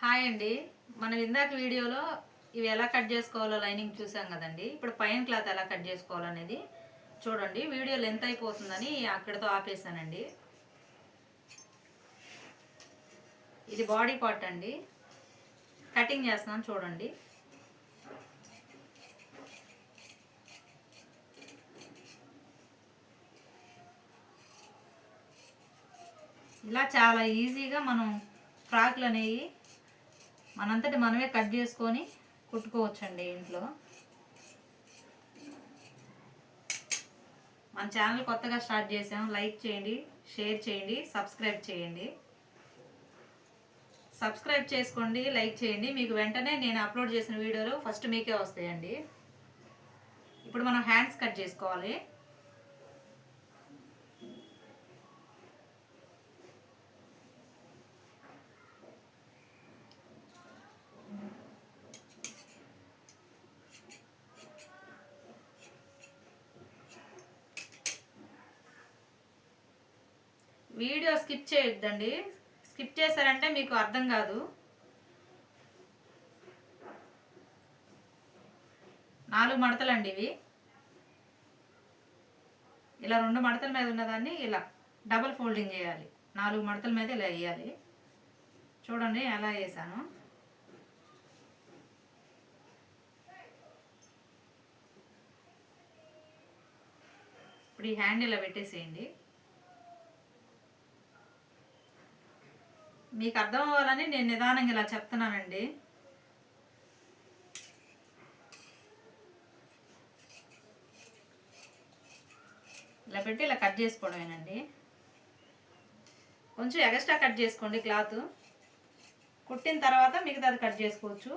Hi అండి. మనం ఇందాక వీడియోలో ఇవి ఎలా కట్ చేసుకోవాలో లైనింగ్ చూసాం కదండి. ఇప్పుడు పైన క్లాత్ ఎలా కట్ చేసుకోవాలనేది చూడండి. వీడియో లెంత్ అయిపోతుందని అక్కడితో ఆపేసానండి ఇది బాడీ పార్ట్ అండి. కటింగ్ చేస్తున్నాను చూడండి. ఇలా చాలా ఈజీగా మనం ఫ్రాక్లు అనేవి మనంతటి మనమే కట్ చేసుకొని కుట్టుకోవచ్చండి ఇంట్లో. మన ఛానల్ కొత్తగా స్టార్ట్ చేసాం లైక్ చేయండి షేర్ చేయండి సబ్స్క్రైబ్ చేయండి. సబ్స్క్రైబ్ చేసుకోండి లైక్ చేయండి. మీకు వెంటనే నేను అప్లోడ్ చేసిన వీడియోలు ఫస్ట్ మీకే వస్తాయండి. ఇప్పుడు మనం హ్యాండ్స్ కట్ చేసుకోవాలి. వీడియో స్కిప్ చేయొద్దండి. స్కిప్ చేశారంటే మీకు అర్థం కాదు. నాలుగు మడతలండి ఇవి. ఇలా రెండు మడతల మీద ఉన్నదాన్ని ఇలా డబల్ ఫోల్డింగ్ చేయాలి. నాలుగు మడతల మీద ఇలా వేయాలి. చూడండి ఎలా వేసాను. ఇప్పుడు ఈ హ్యాండ్ ఇలా పెట్టేసేయండి. మీకు అర్థం అవ్వాలని నేను నిదానంగా ఇలా చెప్తున్నానండి. ఇలా పెట్టి ఇలా కట్ చేసుకోవడమేనండి. కొంచెం ఎక్స్ట్రా కట్ చేసుకోండి క్లాత్. కుట్టిన తర్వాత మిగతాది కట్ చేసుకోవచ్చు.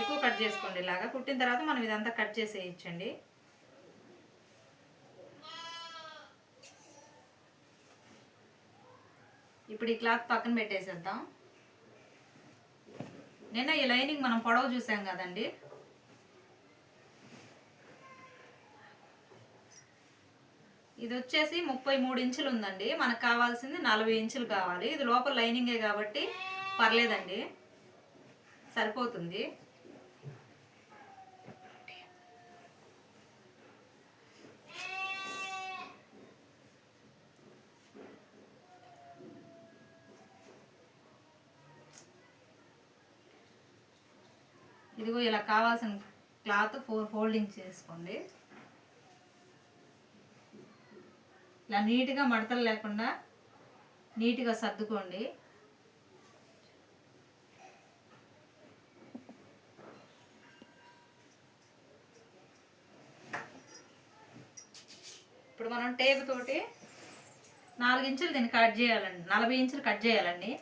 ఎక్కువ కట్ చేసుకోండి ఇలాగా. కుట్టిన తర్వాత మనం ఇదంతా కట్ చేసేయచ్చండి. ఇప్పుడు ఈ క్లాత్ పక్కన పెట్టేసేద్దాం. నిన్న ఈ లైనింగ్ మనం పొడవు చూసాం కదండి. ఇది వచ్చేసి ముప్పై మూడు ఇంచులు ఉందండి. మనకు కావాల్సింది నలభై ఇంచులు కావాలి. ఇది లోపల లైనింగే కాబట్టి పర్లేదండి. సరిపోతుంది. ఇదిగో ఇలా కావాల్సిన క్లాత్ ఫోర్ ఫోల్డింగ్ చేసుకోండి. ఇలా నీట్గా మడతలు లేకుండా నీట్గా సర్దుకోండి. ఇప్పుడు మనం టేప్ తోటి నాలుగు ఇంచులు దీన్ని కట్ చేయాలండి. నలభై ఇంచులు కట్ చేయాలండి.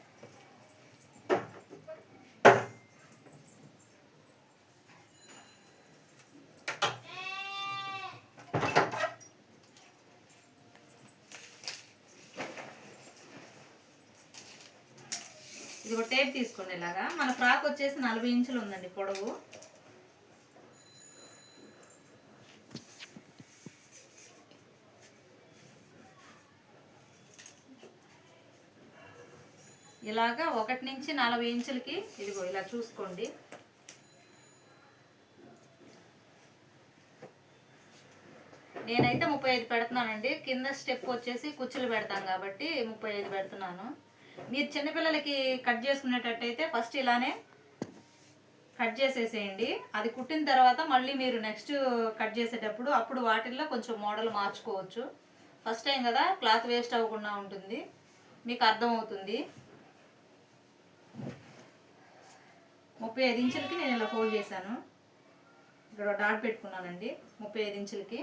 ఇది ఒక టేప్ తీసుకోండి ఇలాగా. మన ఫ్రాక్ వచ్చేసి నలభై ఇంచులు ఉందండి పొడవు. ఇలాగా ఒకటి నుంచి నలభై ఇంచులకి ఇదిగో ఇలా చూసుకోండి. నేనైతే ముప్పై ఐదు పెడుతున్నానండి. కింద స్టెప్ వచ్చేసి కుచ్చులు పెడతాం కాబట్టి ముప్పై ఐదు పెడుతున్నాను. మీరు చిన్నపిల్లలకి కట్ చేసుకునేటట్టయితే ఫస్ట్ ఇలానే కట్ చేసేసేయండి. అది కుట్టిన తర్వాత మళ్ళీ మీరు నెక్స్ట్ కట్ చేసేటప్పుడు అప్పుడు వాటిల్లో కొంచెం మోడల్ మార్చుకోవచ్చు. ఫస్ట్ టైం కదా క్లాత్ వేస్ట్ అవ్వకుండా ఉంటుంది. మీకు అర్థమవుతుంది. ముప్పై ఐదు ఇంచులకి నేను ఇలా ఫోల్డ్ చేశాను. ఇక్కడ డాట్ పెట్టుకున్నానండి. ముప్పై ఐదు ఇంచులకి.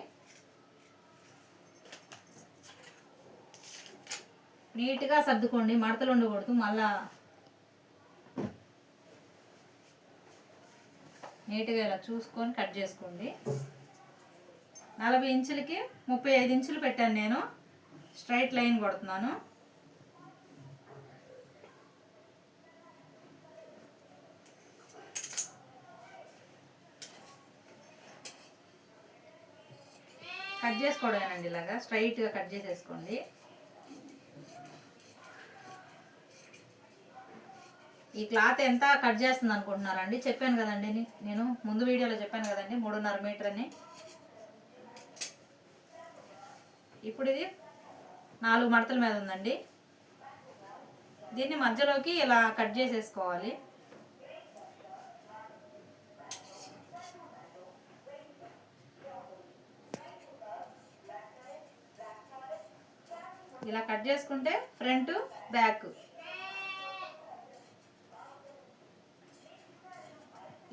నీట్గా సర్దుకోండి మడతలు ఉండకూడదు మళ్ళా నీట్గా ఇలా చూసుకొని కట్ చేసుకోండి. నలభై ఇంచులకి ముప్పై ఐదు ఇంచులు పెట్టాను నేను. స్ట్రైట్ లైన్ కొడుతున్నాను. కట్ చేసుకోవడమేనండి ఇలాగా స్ట్రైట్గా కట్ చేసేసుకోండి. ఈ క్లాత్ ఎంత కట్ చేస్తుంది అనుకుంటున్నారండి? చెప్పాను కదండి నేను ముందు వీడియోలో చెప్పాను కదండి మూడున్నర మీటర్ అని. ఇప్పుడు ఇది నాలుగు మడతల మీద ఉందండి. దీన్ని మధ్యలోకి ఇలా కట్ చేసేసుకోవాలి. ఇలా కట్ చేసుకుంటే ఫ్రంట్ బ్యాక్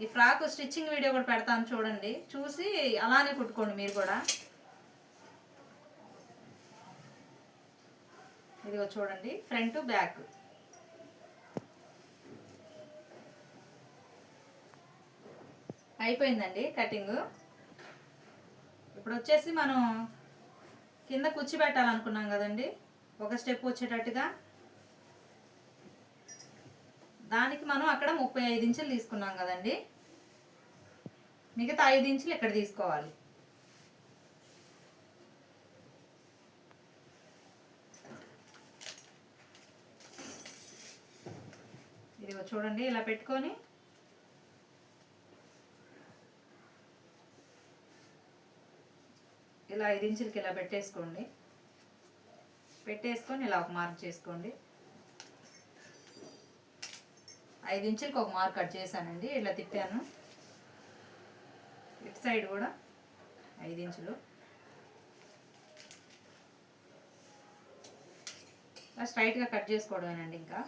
ఈ ఫ్రాక్ స్టిచ్చింగ్ వీడియో కూడా పెడతాను చూడండి. చూసి అలానే కుట్టుకోండి మీరు కూడా. ఇదిగో చూడండి ఫ్రంట్ బ్యాక్. అయిపోయిందండి కటింగ్. ఇప్పుడు వచ్చేసి మనం కింద కుర్చీ పెట్టాలనుకున్నాం కదండి. ఒక స్టెప్ వచ్చేటట్టుగా. దానికి మనం అక్కడ ముప్పై ఐదు ఇంచులు తీసుకున్నాం కదండి. మిగతా ఐదు ఇంచులు ఇక్కడ తీసుకోవాలి. ఇదిగో చూడండి ఇలా పెట్టుకొని ఇలా ఐదు ఇంచులకి ఇలా పెట్టేసుకోండి. పెట్టేసుకొని ఇలా ఒక మార్క్ చేసుకోండి. ఐదు ఇంచులకి ఒక మార్క్ కట్ చేశానండి ఇలా తిప్పాను. ఇటు సైడ్ కూడా ఐదు ఇంచులు. స్ట్రైట్గా కట్ చేసుకోవడమేనండి ఇంకా.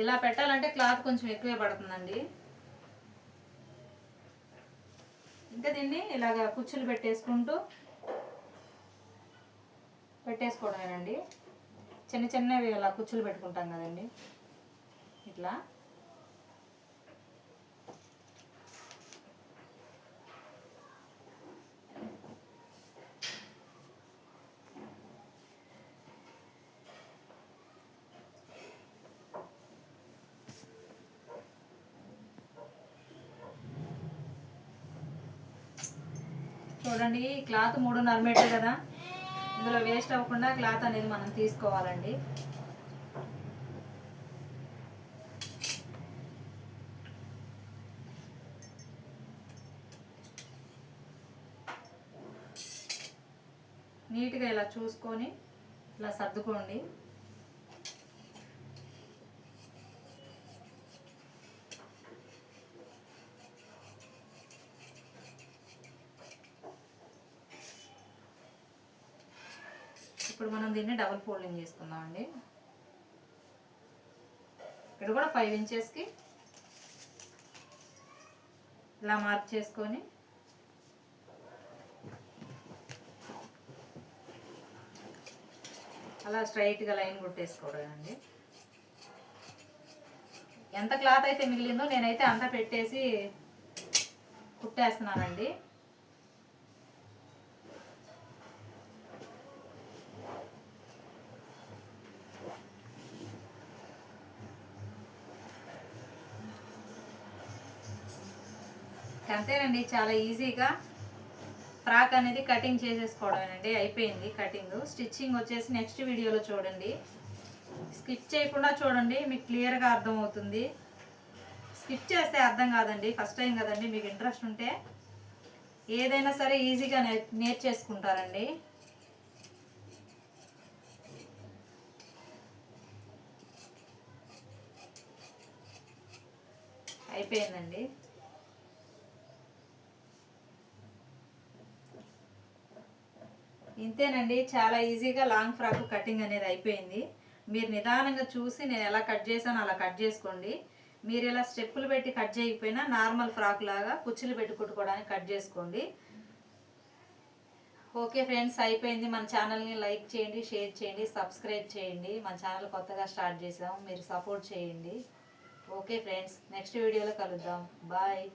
ఇలా పెట్టాలంటే క్లాత్ కొంచెం ఎక్కువే పడుతుందండి. ఇంకా దీన్ని ఇలాగ కుచ్చులు పెట్టేసుకుంటూ పెట్టేసుకోవడమేనండి. చిన్న చిన్నవి ఇలా కుచ్చులు పెట్టుకుంటాం కదండి. ఇట్లా. చూడండి ఈ క్లాత్ మూడున్నర మీటర్ కదా. ఇందులో వేస్ట్ అవ్వకుండా క్లాత్ అనేది మనం తీసుకోవాలండి. నీట్గా ఇలా చూసుకొని ఇలా సర్దుకోండి. ఇప్పుడు మనం దీన్ని డబుల్ ఫోల్డింగ్ చేసుకుందాం అండి ఇక్కడ కూడా ఫైవ్ ఇంచెస్కి ఇలా మార్క్ చేసుకొని అలా స్ట్రైట్గా లైన్ కుట్టేసుకోవడం అండి ఎంత క్లాత్ అయితే మిగిలిందో నేనైతే అంతా పెట్టేసి కుట్టేస్తున్నానండి. అంతేనండి చాలా ఈజీగా ఫ్రాక్ అనేది కటింగ్ చేసేసుకోవడమేనండి అయిపోయింది కటింగ్. స్టిచ్చింగ్ వచ్చేసి నెక్స్ట్ వీడియోలో చూడండి. స్కిప్ చేయకుండా చూడండి మీకు క్లియర్గా అర్థమవుతుంది. స్కిప్ చేస్తే అర్థం కాదండి ఫస్ట్ టైం కదండి మీకు ఇంట్రెస్ట్ ఉంటే ఏదైనా సరే ఈజీగా నేర్చేసుకుంటారండి. అయిపోయిందండి. ఇంతేనండి చాలా ఈజీగా లాంగ్ ఫ్రాక్ కటింగ్ అనేది అయిపోయింది. మీరు నిదానంగా చూసి నేను ఎలా కట్ చేశానో అలా కట్ చేసుకోండి. మీరు ఇలా స్టెప్పులు పెట్టి కట్ చేయకపోయినా నార్మల్ ఫ్రాక్ లాగా కుచ్చులు పెట్టి కుట్టుకోవడానికి కట్ చేసుకోండి. ఓకే ఫ్రెండ్స్ అయిపోయింది. మన ఛానల్ని లైక్ చేయండి షేర్ చేయండి సబ్స్క్రైబ్ చేయండి. మన ఛానల్ కొత్తగా స్టార్ట్ చేసాము మీరు సపోర్ట్ చేయండి. ఓకే ఫ్రెండ్స్ నెక్స్ట్ వీడియోలో కలుద్దాం. బాయ్.